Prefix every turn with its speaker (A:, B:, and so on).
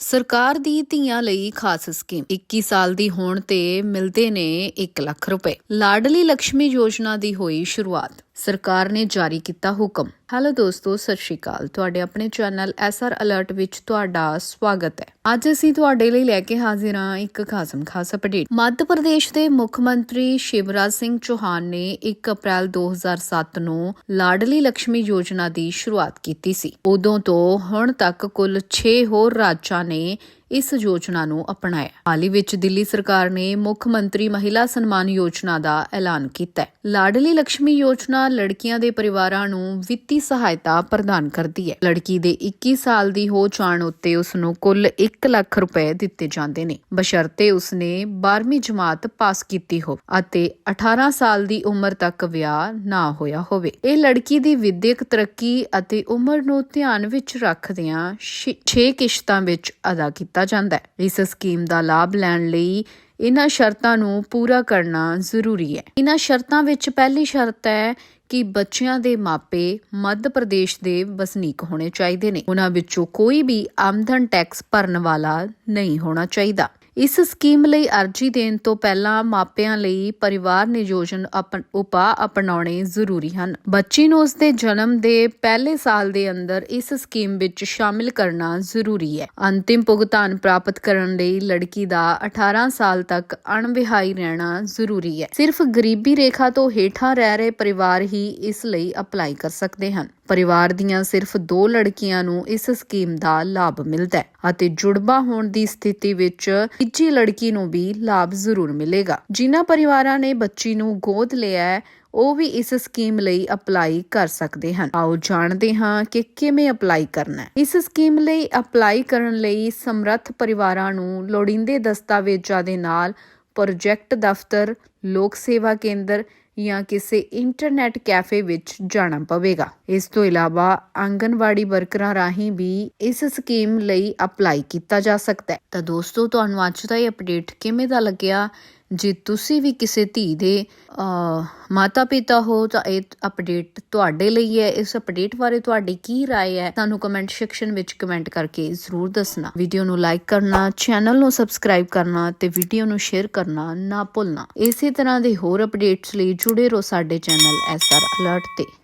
A: ਸਰਕਾਰ ਦੀ ਧੀਆਂ ਲਈ ਖਾਸ ਸਕੀਮ। 21 ਸਾਲ ਦੀ ਹੋਣ ਤੇ ਮਿਲਦੇ ਨੇ 1 ਲੱਖ ਰੁਪਏ। ਲਾਡਲੀ ਲక్ష్ਮੀ ਯੋਜਨਾ ਦੀ ਹੋਈ ਸ਼ੁਰੂਆਤ। ਸਰਕਾਰ ਨੇ ਜਾਰੀ ਕੀਤਾ ਹੁਕਮ। ਹੈਲੋ ਦੋਸਤੋ, ਸਤਿ ਸ਼੍ਰੀ ਅਕਾਲ। ਤੁਹਾਡੇ ਆਪਣੇ ਚੈਨਲ ਐਸਆਰ ਅਲਰਟ ਵਿੱਚ ਤੁਹਾਡਾ ਸਵਾਗਤ ਹੈ। ਅੱਜ ਅਸੀਂ ਤੁਹਾਡੇ ਲਈ ਲੈ ਕੇ ਹਾਜ਼ਰ ਹਾਂ ਇੱਕ ਖਾਸਮ ਖਾਸ ਅਪਡੇਟ। ਮੱਧ ਪ੍ਰਦੇਸ਼ ਦੇ ਮੁੱਖ ਮੰਤਰੀ ਸ਼ਿਵਰਾਜ ਸਿੰਘ ਚੌਹਾਨ ਨੇ 1 ਅਪ੍ਰੈਲ 2007 ਨੂੰ ਲਾਡਲੀ ਲక్ష్ਮੀ ਯੋਜਨਾ ਦੀ ਸ਼ੁਰੂਆਤ ਕੀਤੀ ਸੀ। ਉਦੋਂ ਤੋਂ ਹੁਣ ਤੱਕ ਕੁੱਲ 6 ਹੋਰ ਰਾਜਾਂ ਨੇ ਇਸ ਯੋਜਨਾ ਨੂੰ ਅਪਣਾਇਆ। ਹਾਲ ਹੀ ਵਿੱਚ ਦਿੱਲੀ ਸਰਕਾਰ ਨੇ ਮੁੱਖ ਮੰਤਰੀ ਮਹਿਲਾ ਸਨਮਾਨ ਯੋਜਨਾ ਦਾ ਐਲਾਨ ਕੀਤਾ ਹੈ। ਲਾਡਲੀ ਲక్ష్ਮੀ ਯੋਜਨਾ ਲੜਕੀਆਂ ਦੇ ਪਰਿਵਾਰਾਂ ਨੂੰ ਵਿੱਤੀ ਸਹਾਇਤਾ ਪ੍ਰਦਾਨ ਕਰਦੀ ਹੈ। ਲੜਕੀ ਦੇ 21 ਸਾਲ ਦੀ ਹੋ ਜਾਣ ਉੱਤੇ ਉਸ ਨੂੰ ਕੁੱਲ 1 ਲੱਖ ਰੁਪਏ ਦਿੱਤੇ ਜਾਂਦੇ ਨੇ। ਬਸ਼ਰਤੇ ਉਸ ਨੇ 12ਵੀਂ ਜਮਾਤ ਪਾਸ ਕੀਤੀ ਹੋ ਅਤੇ 18 ਸਾਲ ਦੀ ਉਮਰ ਤੱਕ ਵਿਆਹ ਨਾ ਹੋਇਆ ਹੋਵੇ। ਇਹ ਲੜਕੀ ਦੀ ਵਿਦਿਅਕ ਤਰੱਕੀ ਅਤੇ ਉਮਰ ਨੂੰ ਧਿਆਨ ਵਿੱਚ ਰੱਖਦਿਆਂ 6 ਕਿਸ਼ਤਾਂ ਵਿੱਚ ਅਦਾ ਕੀਤਾ ਜਾਂਦਾ ਹੈ। ਇਸ ਸਕੀਮ ਦਾ ਲਾਭ ਲੈਣ ਲਈ ਇਹਨਾਂ ਸ਼ਰਤਾਂ ਨੂੰ ਪੂਰਾ ਕਰਨਾ ਜ਼ਰੂਰੀ ਹੈ। ਇਹਨਾਂ ਸ਼ਰਤਾਂ ਵਿੱਚ ਪਹਿਲੀ ਸ਼ਰਤ ਹੈ ਕਿ ਬੱਚਿਆਂ ਦੇ ਮਾਪੇ ਮੱਧ ਪ੍ਰਦੇਸ਼ ਦੇ ਵਸਨੀਕ ਹੋਣੇ ਚਾਹੀਦੇ ਨੇ। ਉਹਨਾਂ ਵਿੱਚੋਂ ਕੋਈ ਵੀ ਆਮਦਨ ਟੈਕਸ ਭਰਨ ਵਾਲਾ ਨਹੀਂ ਹੋਣਾ ਚਾਹੀਦਾ। ਇਸ ਸਕੀਮ ਲਈ ਅਰਜ਼ੀ ਦੇਣ ਤੋਂ ਪਹਿਲਾਂ ਮਾਪਿਆਂ ਲਈ ਪਰਿਵਾਰ ਨਿਯੋਜਨ ਅਪਣ- ਉਪਾਅ ਅਪਣਾਉਣੇ ਜ਼ਰੂਰੀ ਹਨ। ਬੱਚੀ ਨੂੰ ਉਸ ਦੇ ਜਨਮ ਦੇ ਪਹਿਲੇ ਸਾਲ ਦੇ ਅੰਦਰ ਇਸ ਸਕੀਮ ਵਿੱਚ ਸ਼ਾਮਿਲ ਕਰਨਾ ਜ਼ਰੂਰੀ ਹੈ। ਅੰਤਿਮ ਭੁਗਤਾਨ ਪ੍ਰਾਪਤ ਕਰਨ ਲਈ ਲੜਕੀ ਦਾ 18 ਸਾਲ ਤੱਕ ਅਣਵਿਹਾਈ ਰਹਿਣਾ ਜ਼ਰੂਰੀ ਹੈ। ਸਿਰਫ ਗਰੀਬੀ ਰੇਖਾ ਤੋਂ ਹੇਠਾਂ ਰਹਿ ਰਹੇ ਪਰਿਵਾਰ ਹੀ ਇਸ ਲਈ ਅਪਲਾਈ ਕਰ ਸਕਦੇ ਹਨ। ਪਰਿਵਾਰ ਦੀਆਂ ਸਿਰਫ ਦੋ ਲੜਕੀਆਂ ਨੂੰ ਇਸ ਸਕੀਮ ਦਾ ਲਾਭ ਮਿਲਦਾ ਹੈ ਅਤੇ ਜੁੜਵਾ ਹੋਣ ਦੀ ਸਥਿਤੀ ਵਿੱਚ ਤੀਜੀ ਲੜਕੀ ਨੂੰ ਵੀ ਲਾਭ ਜ਼ਰੂਰ ਮਿਲੇਗਾ। ਜਿਨ੍ਹਾਂ ਪਰਿਵਾਰਾਂ ਨੇ ਬੱਚੀ ਨੂੰ ਗੋਦ ਲਿਆ ਹੈ, ਉਹ ਵੀ ਇਸ ਸਕੀਮ ਲਈ ਅਪਲਾਈ ਕਰ ਸਕਦੇ ਹਨ। ਆਓ ਜਾਣਦੇ ਹਾਂ ਕਿ ਕਿਵੇਂ ਅਪਲਾਈ ਕਰਨਾ ਹੈ। ਇਸ ਸਕੀਮ ਲਈ ਅਪਲਾਈ ਕਰਨ ਲਈ ਸਮਰੱਥ ਪਰਿਵਾਰਾਂ ਨੂੰ ਲੋੜੀਂਦੇ ਦਸਤਾਵੇਜ਼ਾਂ ਦੇ ਨਾਲ ਪ੍ਰੋਜੈਕਟ ਦਫ਼ਤਰ, ਲੋਕ ਸੇਵਾ ਕੇਂਦਰ ਜਾਂ ਕਿਸੇ ਇੰਟਰਨੈਟ ਕੈਫੇ ਵਿੱਚ ਜਾਣਾ ਪਵੇਗਾ। ਇਸ ਤੋਂ ਇਲਾਵਾ ਆਂਗਨਵਾੜੀ ਵਰਕਰਾਂ ਰਾਹੀਂ ਵੀ ਇਸ ਸਕੀਮ ਲਈ ਅਪਲਾਈ ਕੀਤਾ ਜਾ ਸਕਦਾ ਹੈ। ਤਾਂ ਦੋਸਤੋ, ਤੁਹਾਨੂੰ ਅੱਜ ਦਾ ਇਹ ਅਪਡੇਟ ਕਿਵੇਂ ਦਾ ਲੱਗਿਆ? ਜੇ ਤੁਸੀਂ ਵੀ ਕਿਸੇ ਧੀ ਦੇ ਮਾਤਾ ਪਿਤਾ ਹੋ ਤਾਂ ਇਹ ਅਪਡੇਟ ਤੁਹਾਡੇ ਲਈ ਹੈ ਇਸ ਅਪਡੇਟ ਬਾਰੇ ਤੁਹਾਡੀ ਕੀ رائے ਹੈ ਤੁਹਾਨੂੰ ਕਮੈਂਟ ਸੈਕਸ਼ਨ ਵਿੱਚ ਕਮੈਂਟ ਕਰਕੇ ਜ਼ਰੂਰ ਦੱਸਣਾ ਵੀਡੀਓ ਨੂੰ ਲਾਈਕ ਕਰਨਾ ਚੈਨਲ ਨੂੰ ਸਬਸਕ੍ਰਾਈਬ ਕਰਨਾ ਤੇ ਵੀਡੀਓ ਨੂੰ ਸ਼ੇਅਰ ਕਰਨਾ ਨਾ ਭੁੱਲਣਾ ਇਸੇ ਤਰ੍ਹਾਂ ਦੇ ਹੋਰ ਅਪਡੇਟਸ ਲਈ ਜੁੜੇ ਰਹੋ ਸਾਡੇ ਚੈਨਲ ਐਸਆਰ ਅਲਰਟ ਤੇ